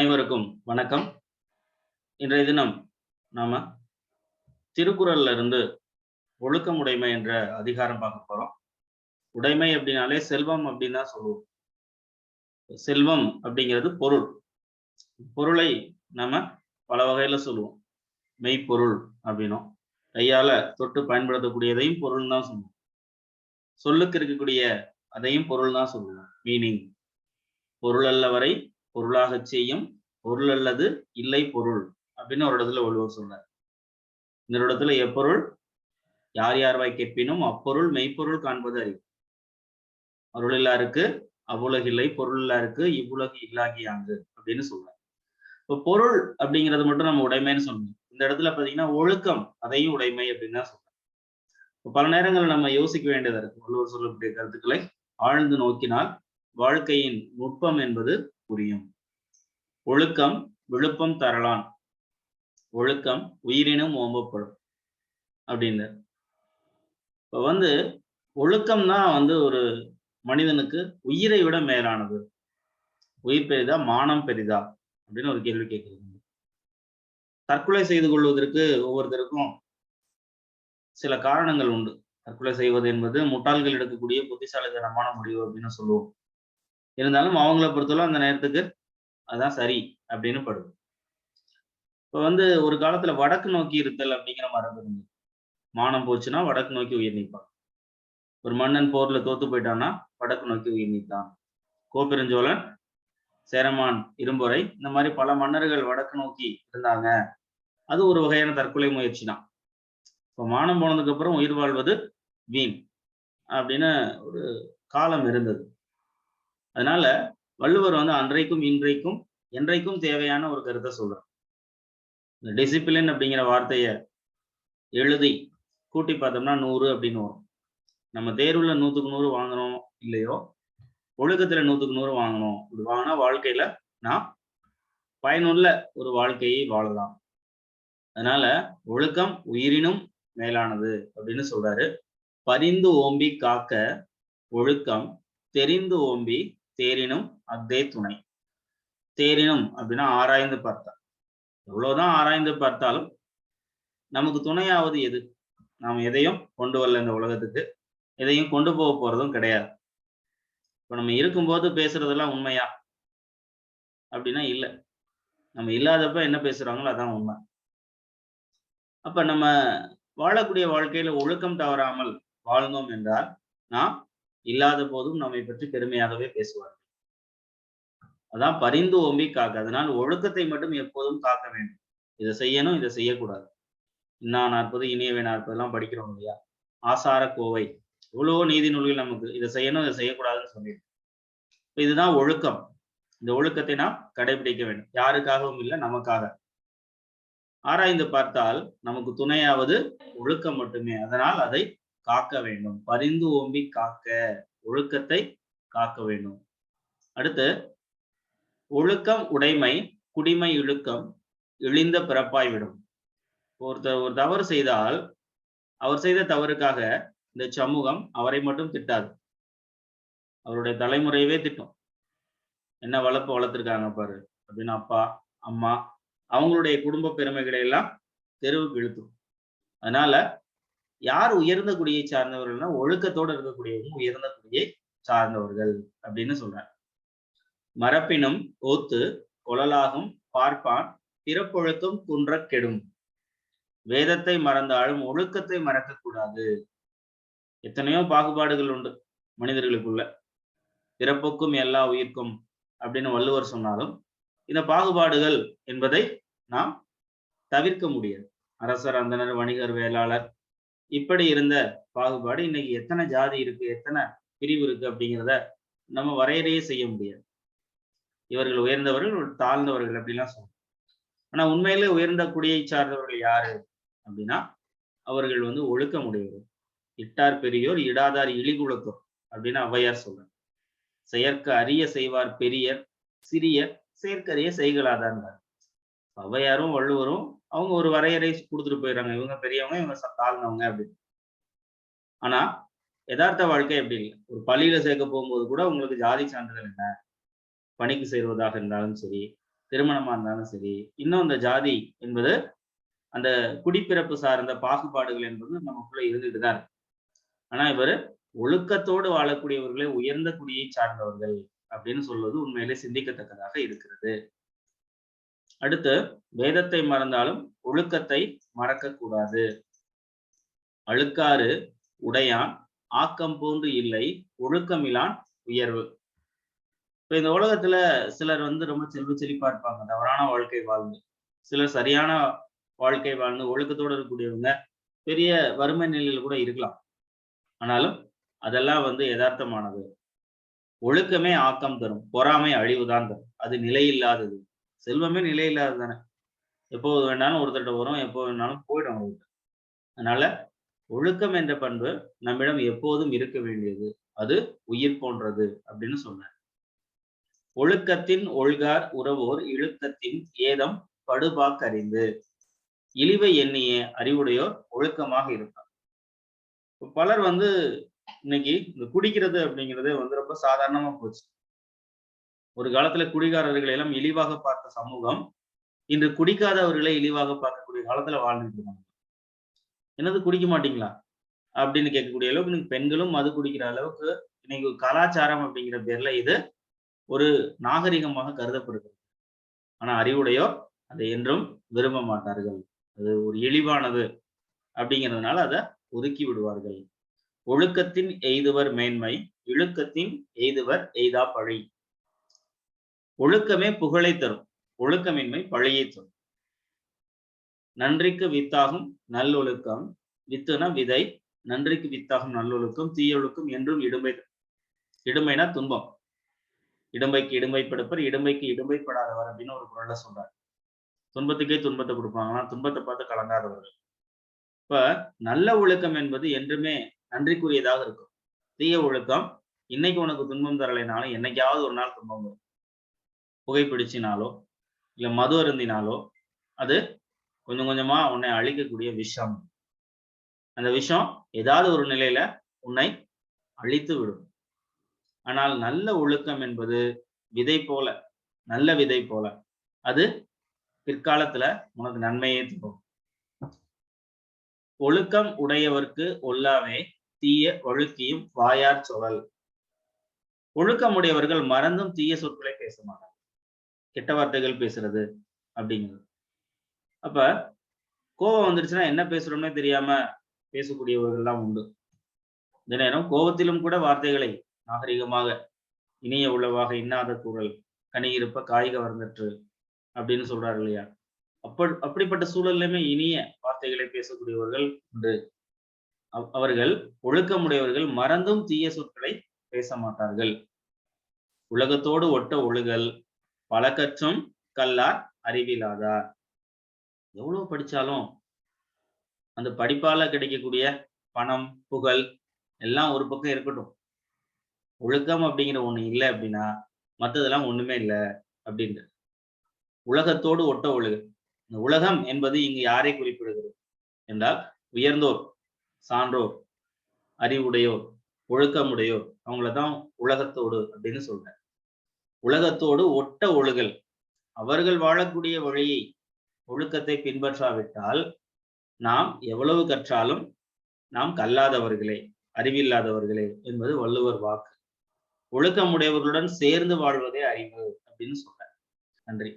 அனைவருக்கும் வணக்கம். இன்றைய தினம் நாம திருக்குறள்ல இருந்து ஒழுக்கம் உடைமை என்ற அதிகாரம் பார்க்க போறோம். உடைமை அப்படின்னாலே செல்வம் அப்படின்னு தான் சொல்லுவோம். செல்வம் அப்படிங்கிறது பொருள். பொருளை நாம பல வகையில சொல்லுவோம். மெய்ப்பொருள் அப்படின்னும். கையால தொட்டு பயன்படுத்தக்கூடியதையும் பொருள் தான் சொல்லுவோம். சொல்லுக்கு இருக்கக்கூடிய அதையும் பொருள் தான் சொல்லுவோம். மீனிங் பொருள் அல்ல வரை பொருளாக செய்யும் பொருள் அல்லது இல்லை பொருள் அப்படின்னு ஒரு இடத்துல வள்ளுவர் சொல்றார் இந்த இடத்துல எப்பொருள்? யார் யார் வாய் கேட்பினும் அப்பொருள் மெய்ப்பொருள் காண்பது அறிவு. அருள் இல்லாருக்கு அவ்வுலகில்லை பொருள் இல்லாருக்கு இவ்வுலகு இல்லாகியாங்கு அப்படின்னு சொல்றாரு. இப்போ பொருள் அப்படிங்கிறது மட்டும் நம்ம உடைமைன்னு சொல்லணும் இந்த இடத்துல பாத்தீங்கன்னா ஒழுக்கம் அதையும் உடைமை அப்படின்னு தான் சொல்றேன் இப்போ பல நேரங்கள் நம்ம யோசிக்க வேண்டியதா இருக்கு. வள்ளுவர் சொல்லக்கூடிய கருத்துக்களை ஆழ்ந்து நோக்கினால் வாழ்க்கையின் நுட்பம் என்பது புரியும். ஒழுக்கம் விழுப்பம் தரலான் ஒழுக்கம் உயிரினும் ஓம்பப்படும். அப்படின்னு. இப்போ வந்து ஒழுக்கம் தான் வந்து ஒரு மனிதனுக்கு உயிரை விட மேலானது. உயிர் பெரிதா மானம் பெரிதா? அப்படின்னு ஒரு கேள்வி கேட்குறது தற்கொலை செய்து கொள்வதற்கு ஒவ்வொருத்தருக்கும் சில காரணங்கள் உண்டு. தற்கொலை செய்வது என்பது முட்டாள்கள் எடுக்கக்கூடிய புத்திசாலித்தனமான முடிவு அப்படின்னு சொல்லுவோம். இருந்தாலும் அவங்கள பொறுத்தவரை அந்த நேரத்துக்கு அதான் சரி அப்படின்னு படுது இப்போ வந்து ஒரு காலத்துல வடக்கு நோக்கி இருத்தல் அப்படிங்கிற மரபு இருந்தது. மானம் போச்சுன்னா வடக்கு நோக்கி உயிர் நீப்பான். ஒரு மன்னன் போர்ல தோத்து போயிட்டான்னா வடக்கு நோக்கி உயிர் நீத்தான். கோபெருஞ்சோழன் சேரமான் இரும்பொறை இந்த மாதிரி பல மன்னர்கள் வடக்கு நோக்கி இருந்தாங்க. அது ஒரு வகையான தற்கொலை முயற்சி தான். இப்போ மானம் போனதுக்கு அப்புறம் உயிர் வாழ்வது வீண் அப்படின்னு ஒரு காலம் இருந்தது. அதனால வள்ளுவர் வந்து அன்றைக்கும் இன்றைக்கும் என்றைக்கும் தேவையான ஒரு கருத்தை சொல்றார். இந்த டிசிப்ளின் அப்படிங்கிற வார்த்தைய எழுதி கூட்டி பார்த்தோம்னா நூறு அப்படின்னு வரும். நம்ம தேர்வுல நூத்துக்கு நூறு வாங்கணும் இல்லையோ ஒழுக்கத்துல நூத்துக்கு நூறு வாங்கணும் இப்படி வாங்கினா வாழ்க்கையில நான் பயனுள்ள ஒரு வாழ்க்கையை வாழலாம். அதனால ஒழுக்கம் உயிரினும் மேலானது அப்படின்னு சொல்றாரு. பரிந்து ஓம்பி காக்க ஒழுக்கம் தெரிந்து ஓம்பி தேரினும் அதே துணை. தேரினும் அப்படின்னா ஆராய்ந்து பார்த்தா எவ்வளவுதான் ஆராய்ந்து பார்த்தாலும் நமக்கு துணையாவது எது? நாம் எதையும் கொண்டு வரல இந்த உலகத்துக்கு. எதையும் கொண்டு போக போறதும் கிடையாது. இப்ப நம்ம இருக்கும்போது பேசுறதெல்லாம் உண்மையா? அப்படின்னா இல்லை. நம்ம இல்லாதப்ப என்ன பேசுறாங்களோ அதான் உண்மை. அப்ப நம்ம வாழக்கூடிய வாழ்க்கையில ஒழுக்கம் தவறாமல் வாழ்ந்தோம் என்றால் நாம் இல்லாத போதும் நம்மை பற்றி பெருமையாகவே பேசுவார்கள். அதான் பரிந்து ஓம்பி காக்க அதனால் ஒழுக்கத்தை மட்டும் எப்போதும் காக்க வேண்டும். இதை செய்யணும் இதை செய்யக்கூடாது. இன்னா நாற்பது இனியவை நாற்பது எல்லாம் படிக்கிறோம் இல்லையா? ஆசார கோவை. எவ்வளவோ நீதி நூல்கள் நமக்கு. இதை செய்யணும் இதை செய்யக்கூடாதுன்னு சொல்லியிருக்கு. இதுதான் ஒழுக்கம். இந்த ஒழுக்கத்தை நாம் கடைபிடிக்க வேண்டும். யாருக்காகவும் இல்லை நமக்காக. ஆராய்ந்து பார்த்தால் நமக்கு துணையாவது ஒழுக்கம் மட்டுமே. அதனால் அதை காக்க வேண்டும். பரிந்து ஓம்பி காக்க ஒழுக்கத்தை காக்க வேண்டும். அடுத்து ஒழுக்கம் உடைமை குடிமை இழுக்கம் இழிந்த பிறப்பாய் விடும். ஒருத்தர் ஒரு தவறு செய்தால் அவர் செய்த தவறுக்காக இந்த சமூகம் அவரை மட்டும் திட்டாது. அவருடைய தலைமுறையவே திட்டும். என்ன வளர்ப்பு வளர்த்துருக்காங்க பாரு. அப்படின்னு அப்பா அம்மா அவங்களுடைய குடும்ப பெருமைகளை எல்லாம் தெருவுக்கு இழுத்தும். அதனால யார் உயர்ந்த குடியை சார்ந்தவர்கள்னா ஒழுக்கத்தோடு இருக்கக்கூடியவங்க உயர்ந்த குடியை சார்ந்தவர்கள் அப்படின்னு சொல்றார் மரப்பினும் ஓத்து கொழலாகும் பார்ப்பான் பிறப்பொழுக்கம் குன்ற கெடும். வேதத்தை மறந்தாலும் ஒழுக்கத்தை மறக்க கூடாது எத்தனையோ பாகுபாடுகள் உண்டு மனிதர்களுக்குள்ள. பிறப்புக்கும் எல்லா உயிர்க்கும் அப்படின்னு வள்ளுவர் சொன்னாலும் இந்த பாகுபாடுகள் என்பதை நாம் தவிர்க்க முடியாது. அரசர் அந்தனர் வணிகர் வேளாளர் இப்படி இருந்த பாகுபாடு இன்னைக்கு எத்தனை ஜாதி இருக்கு எத்தனை பிரிவு இருக்கு அப்படிங்கிறத நம்ம வரையறையே செய்ய முடியாது. இவர்கள் உயர்ந்தவர்கள் தாழ்ந்தவர்கள் அப்படிலாம் சொல்லணும் ஆனா உண்மையிலே உயர்ந்த குடியை சார்ந்தவர்கள் யாரு அப்படின்னா அவர்கள் வந்து ஒழுக்கமுடையவர்கள் இட்டார் பெரியோர் இடாதார் இழிகுலத்தோர் அப்படின்னு ஔவையார் சொல்றாங்க செயற்க அரிய செய்வார் பெரியர் சிறியர் செயற்கரிய செய்களாதான் ஔவையாரும் வள்ளுவரும் அவங்க ஒரு வரையறை கொடுத்துட்டு போயிடுறாங்க. இவங்க பெரியவங்க இவங்க தாழ்ந்தவங்க அப்படின்னு. ஆனா யதார்த்த வாழ்க்கை எப்படி இல்லை. ஒரு பள்ளியில சேர்க்க போகும்போது கூட உங்களுக்கு ஜாதி சான்றிதழ் என்ன? பணிக்கு சேருவதாக இருந்தாலும் சரி திருமணமா இருந்தாலும் சரி இன்னும் இந்த ஜாதி என்பது அந்த குடிப்பிறப்பு சார்ந்த பாகுபாடுகள் என்பது நமக்குள்ள இருந்துட்டு தான் இருக்கு. ஆனா இவர் ஒழுக்கத்தோடு வாழக்கூடியவர்களே உயர்ந்த குடியை சார்ந்தவர்கள் அப்படின்னு சொல்வது உண்மையிலே சிந்திக்கத்தக்கதாக இருக்கிறது. அடுத்து வேதத்தை மறந்தாலும் ஒழுக்கத்தை மறக்க கூடாது அழுக்காறு உடையான் ஆக்கம் போன்று இல்லை ஒழுக்கமிலான் உயர்வு. இப்ப இந்த உலகத்துல சிலர் வந்து ரொம்ப செல்வ செழிப்பா இருப்பாங்க தவறான வாழ்க்கை வாழ்ந்து சிலர் சரியான வாழ்க்கை வாழ்ந்து ஒழுக்கத்தோடு இருக்கக்கூடியவங்க பெரிய வறுமை நிலையில கூட இருக்கலாம். ஆனாலும் அதெல்லாம் வந்து யதார்த்தமானது. ஒழுக்கமே ஆக்கம் தரும் பொறாமை அழிவுதான் தரும். அது நிலையில்லாதது. செல்வமே நிலையில்லாதது தானே எப்போ வேணாலும் ஒருத்தட்ட வரும் எப்போ வேணாலும் போயிடும் அவங்களுக்கு அதனால ஒழுக்கம் என்ற பண்பு நம்மிடம் எப்போதும் இருக்க வேண்டியது. அது உயிர் போன்றது அப்படின்னு சொன்னார். ஒழுக்கத்தின் ஒழுகார் உறவோர் இழுக்கத்தின் ஏதம் படுபாக்கறிந்து. இழிவை எண்ணிய அறிவுடையோர் ஒழுக்கமாக இருப்பார். பலர் வந்து இன்னைக்கு இந்த குடிக்கிறது அப்படிங்கிறதே வந்து ரொம்ப சாதாரணமா போச்சு. ஒரு காலத்துல குடிகாரர்களை எல்லாம் இழிவாக பார்த்த சமூகம் இன்று குடிக்காதவர்களை இழிவாக பார்க்கக்கூடிய காலத்துல வாழ்ந்துட்டு இருக்காங்க. என்னது குடிக்க மாட்டீங்களா? அப்படின்னு கேட்கக்கூடிய அளவுக்கு இன்னைக்கு பெண்களும் மது குடிக்கிற அளவுக்கு இன்னைக்கு கலாச்சாரம் அப்படிங்கிற பேர்ல இது ஒரு நாகரிகமாக கருதப்படுகிறது. ஆனா அறிவுடையோர் அதை என்றும் விரும்ப மாட்டார்கள். அது ஒரு இழிவானது அப்படிங்கிறதுனால அதை ஒதுக்கி விடுவார்கள். ஒழுக்கத்தின் எய்துவர் மேன்மை இழுக்கத்தின் எய்துவர் எய்தா பழி. ஒழுக்கமே புகழை தரும். ஒழுக்கமின்மை பழியை தரும். நன்றிக்கு வித்தாகும் நல்லொழுக்கம். வித்துனா விதை. நன்றிக்கு வித்தாகும் நல்லொழுக்கம். தீயொழுக்கம் என்றும் இடும்பை இடுமைனா துன்பம். இடும்பைக்கு இடும்பைப்படுப்பர் இடும்பைக்கு இடும்பைப்படாதவர் அப்படின்னு ஒரு குரல்ல சொல்றாரு. துன்பத்துக்கே துன்பத்தை கொடுப்பாங்கன்னா துன்பத்தை பார்த்து கலங்காதவர்கள் இப்ப நல்ல ஒழுக்கம் என்பது என்றுமே நன்றிக்குரியதாக இருக்கும். தீய ஒழுக்கம் இன்னைக்கு உனக்கு துன்பம் தரலைனாலும் என்னைக்காவது ஒரு நாள் துன்பம் வரும். புகைப்பிடிச்சினாலோ இல்ல மது அருந்தினாலோ அது கொஞ்சம் கொஞ்சமா உன்னை அழிக்கக்கூடிய விஷம். அந்த விஷம் ஏதாவது ஒரு நிலையில உன்னை அழித்து விடும். ஆனால் நல்ல ஒழுக்கம் என்பது விதை போல நல்ல விதை போல அது பிற்காலத்துல உனக்கு நன்மையே தரும். ஒழுக்கம் உடையவர்க்கு ஒல்லாவே தீய ஒழுக்கியும் வாயார் சொல் ஒழுக்கம் உடையவர்கள் மறந்தும் தீய சொற்களை பேச மாட்டார் கெட்ட வார்த்தைகள் பேசுறது அப்படிங்கிறது அப்ப கோபம் வந்துருச்சுன்னா என்ன பேசுறோம்னே தெரியாம பேசக்கூடியவர்கள்லாம் உண்டு. இந்த நேரம் கோபத்திலும் கூட வார்த்தைகளை நாகரிகமாக இனிய உளவாக இன்னாத குரல் கனியிருப்ப காய்க வரந்தற்று அப்படின்னு சொல்றாரு இல்லையா? அப்ப அப்படிப்பட்ட சூழல்லையுமே இனிய வார்த்தைகளை பேசக்கூடியவர்கள் உண்டு. அவர்கள் ஒழுக்கமுடையவர்கள் மறந்தும் தீய சொற்களை பேச மாட்டார்கள். உலகத்தோடு ஒட்ட ஒழுகல் பழக்கற்றும் கல்லார் அறிவிலாதார். எவ்வளவு படிச்சாலும் அந்த படிப்பால கிடைக்கக்கூடிய பணம் புகழ் எல்லாம் ஒரு பக்கம் இருக்கட்டும். ஒழுக்கம் அப்படிங்கிற ஒண்ணு இல்லை அப்படின்னா மற்றதெல்லாம் ஒண்ணுமே இல்லை அப்படின்ற உலகத்தோடு ஒட்ட ஒழுகு இந்த உலகம் என்பது இங்கு யாரை குறிப்பிடுகிறது? என்றால் உயர்ந்தோர் சான்றோர் அறிவுடையோர் ஒழுக்கமுடையோர் அவங்களதான் உலகத்தோடு அப்படின்னு சொல்றேன் உலகத்தோடு ஒட்ட ஒழுகல். அவர்கள் வாழக்கூடிய வழியை ஒழுக்கத்தை பின்பற்றாவிட்டால் நாம் எவ்வளவு கற்றாலும் நாம் கல்லாதவர்களே அறிவில்லாதவர்களே என்பது வள்ளுவர் வாக்கு. ஒழுக்கமுடையவர்களுடன் சேர்ந்து வாழ்வதே அறிவு அப்படின்னு சொல்றார். நன்றி.